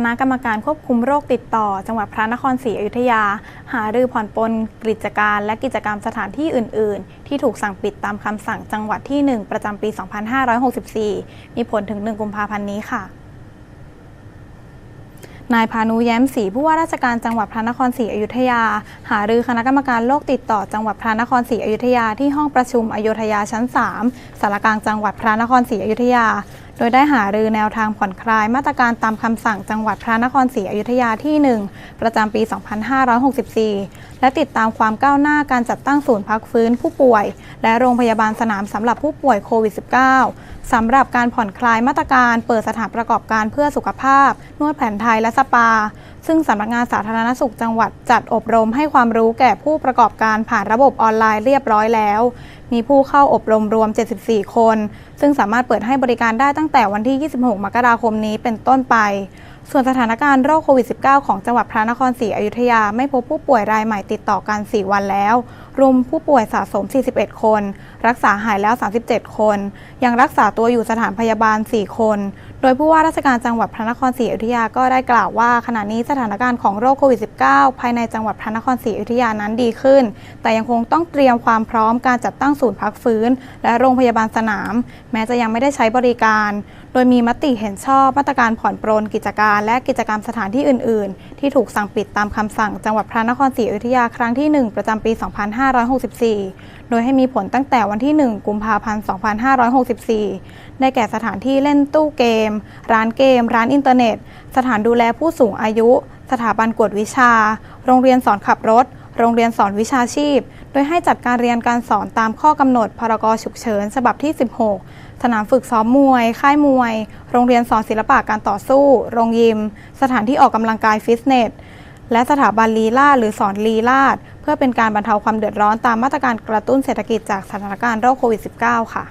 คณะกรรมการควบคุมโรคติดต่อ จังหวัดพระนครศรีอยุธยา หารือผ่อนปลนกิจการและกิจกรรมสถานที่อื่น ๆ ที่ถูกสั่งปิดตามคำสั่งจังหวัดที่ 1 ประจำปี 2564 มีผลถึง 1 กุมภาพันธ์นี้ค่ะนายพานุแย้มศรีผู้ว่าราชการจังหวัดพระนครศรีอยุธยา หารือคณะกรรมการโรคติดต่อจังหวัดพระนครศรีอยุธยาที่ห้องประชุมอยุธยาชั้น 3สารกลางจังหวัดพระนครศรีอยุธยา โดยได้หารือแนวทางผ่อนคลายมาตรการตามคำสั่งจังหวัดพระนครศรีอยุธยาที่ 1 ประจำปี 2564 และติดตามความก้าวหน้าการจัดตั้งศูนย์พักฟื้นผู้ป่วย และโรงพยาบาลสนามสำหรับผู้ป่วยโควิด -19 สำหรับการผ่อนคลายมาตรการเปิดสถานประกอบการเพื่อสุขภาพ นวดแผนไทยและสปา ซึ่งสำนักงานสาธารณสุขจังหวัดจัดอบรมให้ความรู้แก่ผู้ประกอบการผ่านระบบออนไลน์เรียบร้อยแล้ว มีผู้เข้าอบรมรวม 74 คน ซึ่งสามารถเปิดให้บริการได้ตั้งแต่วันที่ 26 มกราคมนี้เป็นต้นไป ส่วนสถานการณ์โรคโควิด -19 ของจังหวัดพระนครศรีอยุธยาไม่พบผู้ป่วยรายใหม่ติดต่อกัน 4 วันแล้ว รวมผู้ป่วยสะสม 41 คน รักษาหายแล้ว 37 คน ยังรักษาตัวอยู่สถานพยาบาล 4 คน โดยผู้ว่าราชการจังหวัดพระนครศรีอยุธยาก็ได้กล่าวว่าขณะนี้สถานการณ์ของโรคโควิด -19 ภายในจังหวัดพระนครศรีอยุธยานั้นดีขึ้น แต่ยังคงต้องเตรียมความพร้อมการจัดตั้งศูนย์พักฟื้น และโรงพยาบาลสนาม แม้จะยังไม่ได้ใช้บริการ โดยมีมติเห็นชอบมาตรการผ่อนปรนกิจการ และกิจกรรมสถานที่อื่น ๆ ที่ถูกสั่งปิดตามคำสั่งจังหวัดพระนครศรีอยุธยาครั้งที่ 1 ประจำปี 2 5 2564 โดยให้มีผลตั้งแต่วันที่ 1 กุมภาพันธ์ 2564 ได้แก่สถานที่เล่นตู้เกม ร้านเกม ร้านอินเทอร์เน็ต สถานดูแลผู้สูงอายุ สถาบันกวดวิชา โรงเรียนสอนขับรถ โรงเรียนสอนวิชาชีพ โดยให้จัดการเรียนการสอนตามข้อกำหนด พรกฉุกเฉิน ฉบับที่ 16สนามฝึกซ้อมมวย ค่ายมวย โรงเรียนสอนศิลปะการต่อสู้ โรงยิม สถานที่ออกกำลังกายฟิตเนส และสถาบันลีลาดหรือสอนลีลาดเพื่อเป็นการบรรเทาความเดือดร้อนตามมาตรการกระตุ้นเศรษฐกิจจากสถานการณ์โรคโควิด -19 ค่ะ